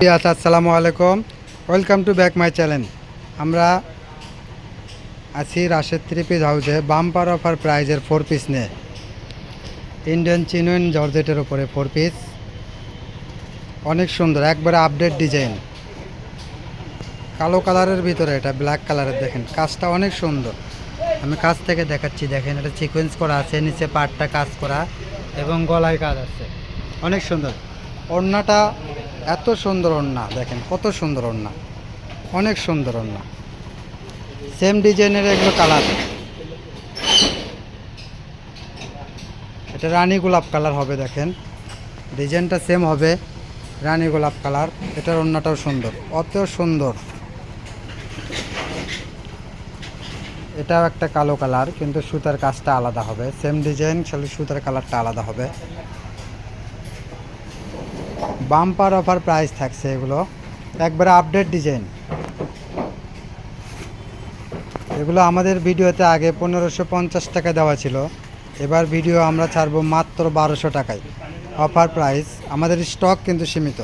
আসসালামু আলাইকুম। Welcome to back my channel আমরা আছি রাশেদ থ্রি পিস হাউসে। বাম্পার অফার প্রাইজের ফোর পিস নিয়ে। ইন্ডিয়ান চিনুইন জর্জেটের উপরে ফোর পিস অনেক সুন্দর, একবারে আপডেট ডিজাইন কালো কালারের ভিতরে এটা ব্ল্যাক কালারের দেখেন। কাজটা অনেক সুন্দর। আমি কাজ থেকে দেখাচ্ছি, দেখেন এটা সিকোয়েন্স করা আছে, নিচে পাটটা কাজ করা এবং গলায় কাজ আছে। অনেক সুন্দর। ওড়নাটা এত সুন্দর ওড়না, দেখেন কত সুন্দর ওড়না, অনেক সুন্দর ওড়না। সেম ডিজাইনের এগুলো কালার এটা রানী গোলাপ কালার হবে, দেখেন। ডিজাইনটা সেম হবে, রানী গোলাপ কালার এটার ওড়নাটাও সুন্দর, অত সুন্দর। এটাও একটা কালো কালার কিন্তু সুতার কাজটা আলাদা হবে। সেম ডিজাইন সুতার কালারটা আলাদা হবে। বাম্পার অফার প্রাইস থাকছে এগুলো। একবারে আপডেট ডিজাইন এগুলো আমাদের ভিডিওতে আগে পনেরোশো পঞ্চাশ টাকা দেওয়া ছিল। এবার ভিডিও আমরা ছাড়বো মাত্র বারোশো টাকায়। অফার প্রাইস, আমাদের স্টক কিন্তু সীমিত।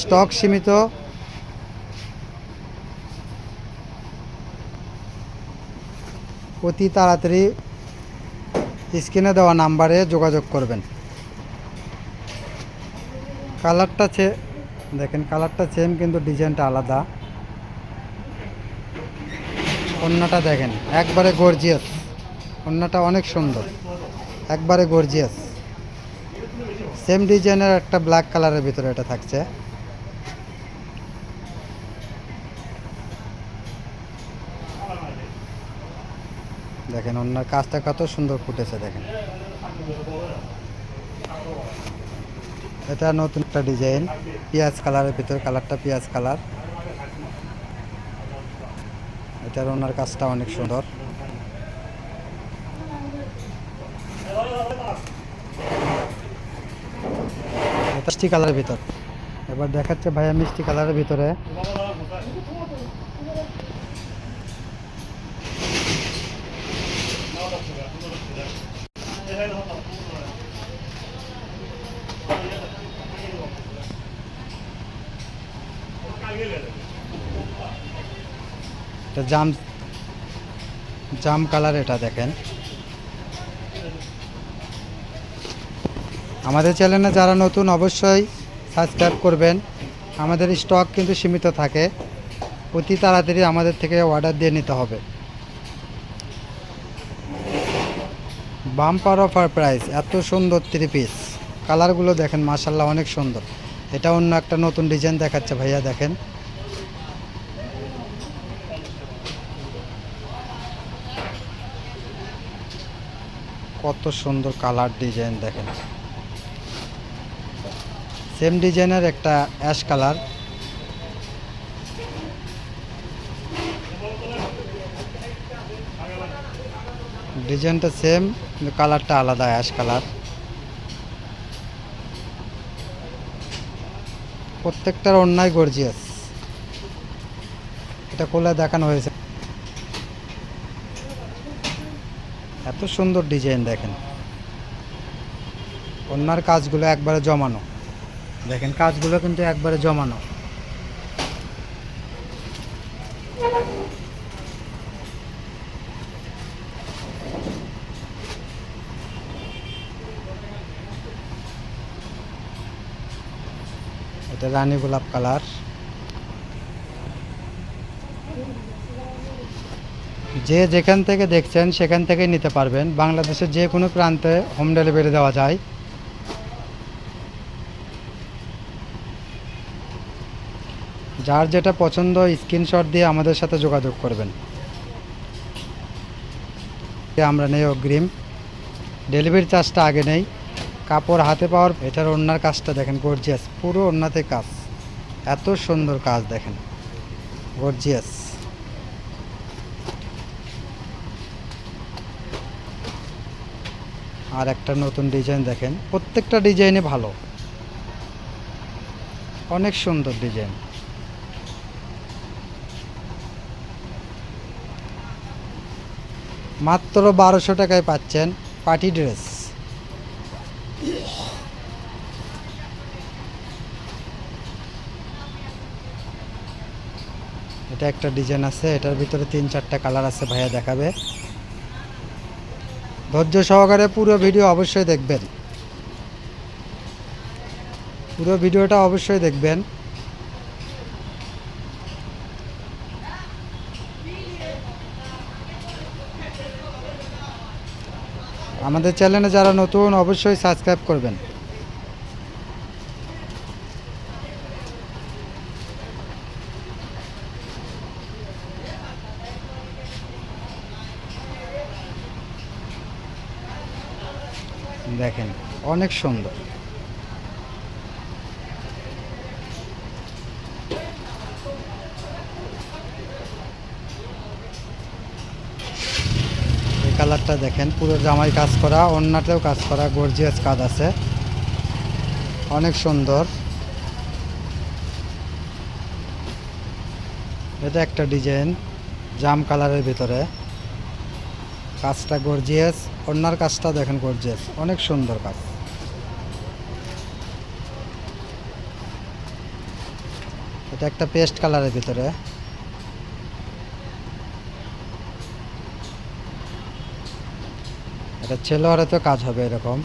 স্টক সীমিত। অতি তাড়াতাড়ি স্ক্রিনে দেওয়া নাম্বারে যোগাযোগ করবেন। কালারটা চে, দেখেন কালারটা সেম কিন্তু ডিজাইনটা আলাদা। অন্যটা দেখেন, একবারে গর্জিয়াস অন্যটা অনেক সুন্দর, একবারে গর্জিয়াস সেম ডিজাইনের একটা ব্ল্যাক কালারের ভিতরে এটা থাকছে। দেখেন অন্যার কাজটা কত সুন্দর ফুটেছে, দেখেন। এটা নতুন একটা ডিজাইন, পেঁয়াজ কালারের ভিতরে কালারটা পেঁয়াজ কালার। এটার ওনার কাজটা অনেক সুন্দর। মিষ্টি কালারের ভিতর। এবার দেখাচ্ছে ভাইয়া মিষ্টি কালারের ভিতরে। এটা জাম জাম কালার এটা দেখেন। আমাদের চ্যানেলে যারা নতুন, অবশ্যই সাবস্ক্রাইব করবেন। আমাদের স্টক কিন্তু সীমিত থাকে। অতি তাড়াতাড়ি আমাদের থেকে অর্ডার দিয়ে নিতে হবে। বাম্পার অফার প্রাইস, এত সুন্দর থ্রি পিস কালারগুলো দেখেন মাসাল্লাহ অনেক সুন্দর। এটা অন্য একটা নতুন ডিজাইন দেখাচ্ছে ভাইয়া, দেখেন। কত সুন্দর কালার ডিজাইন দেখেন। সেম ডিজাইনের একটা অ্যাশ কালার। ডিজাইনটা সেম, কিন্তু কালারটা আলাদা, অ্যাশ কালার। প্রত্যেকটার অন্যায় গর্জিয়াস। এটা কোলে দেখানো হয়েছে। এত সুন্দর ডিজাইন দেখেন। অন্যার কাজগুলো একবারে জমানো। দেখেন, কাজগুলো কিন্তু একবারে জমানো। এটা রানী গোলাপ কালার। যে যেখান থেকে দেখছেন সেখান থেকেই নিতে পারবেন। বাংলাদেশের যে কোনো প্রান্তে হোম ডেলিভারি দেওয়া যায়। যার যেটা পছন্দ স্ক্রিনশট দিয়ে আমাদের সাথে যোগাযোগ করবেন। আমরা নেই অগ্রিম। ডেলিভারি চার্জটা আগে নেই। কাপড় হাতে পাওয়ার এটার ওড়নার কাজটা দেখেন গর্জিয়াস পুরো ওড়নাতে কাজ। এত সুন্দর কাজ দেখেন গর্জিয়াস আর একটা নতুন ডিজাইন দেখেন। প্রত্যেকটা ডিজাইনে ভালো। অনেক সুন্দর ডিজাইন। মাত্র বারোশো টাকায় পাচ্ছেন পার্টি ড্রেস। এটা একটা ডিজাইন আছে, এটার ভিতরে তিন চারটা কালার আছে, ভাইয়া দেখাবে। ধৈর্য সহকারে পুরো ভিডিও অবশ্যই দেখবেন। পুরো ভিডিওটা অবশ্যই দেখবেন। আমাদের চ্যানেলে যারা নতুন, অবশ্যই সাবস্ক্রাইব করবেন। দেখেন, অনেক সুন্দর। কালারটা দেখেন, পুরো জামাই কাজ করা, অন্যতেও কাজ করা গর্জিয়াস কাজ আছে। অনেক সুন্দর। এটা একটা ডিজাইন, জাম কালারের ভিতরে। কাজটা গর্জিয়াস অন্যার কাজটা দেখেন গর্জিয়াস অনেক সুন্দর কাজ। এটা একটা পেস্ট কালারের ভিতরে। এটা তো কাজ হবে এরকম।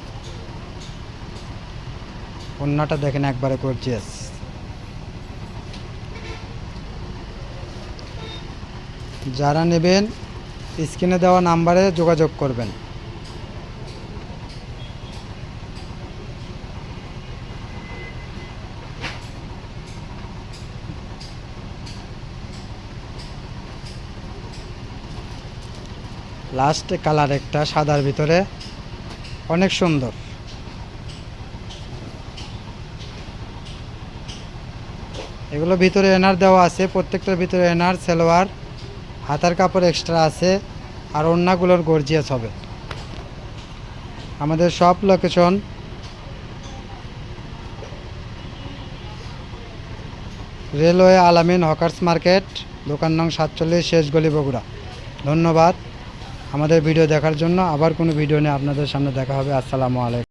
অন্যটা দেখেন একবারে গর্জিয়াস যারা নেবেন স্ক্রিনে দেওয়া নাম্বারে যোগাযোগ করবেন। লাস্ট কালার একটা, সাদার ভিতরে। অনেক সুন্দর। এগুলো ভিতরে এনার দেওয়া আছে, প্রত্যেকটার ভিতরে এনার সেলোয়ার। হাতার কাপড় এক্সট্রা আছে, আর অন্যগুলোর গর্জিয়াস হবে। আমাদের সব location railway Alamin hawkers market, দোকান নং সাতচল্লিশ, শেষ গলি বগুড়া। ধন্যবাদ। আমাদের ভিডিও দেখার জন্য আবার কোনো ভিডিও নিয়ে আপনাদের সামনে দেখা হবে। আসসালামু আলাইকুম।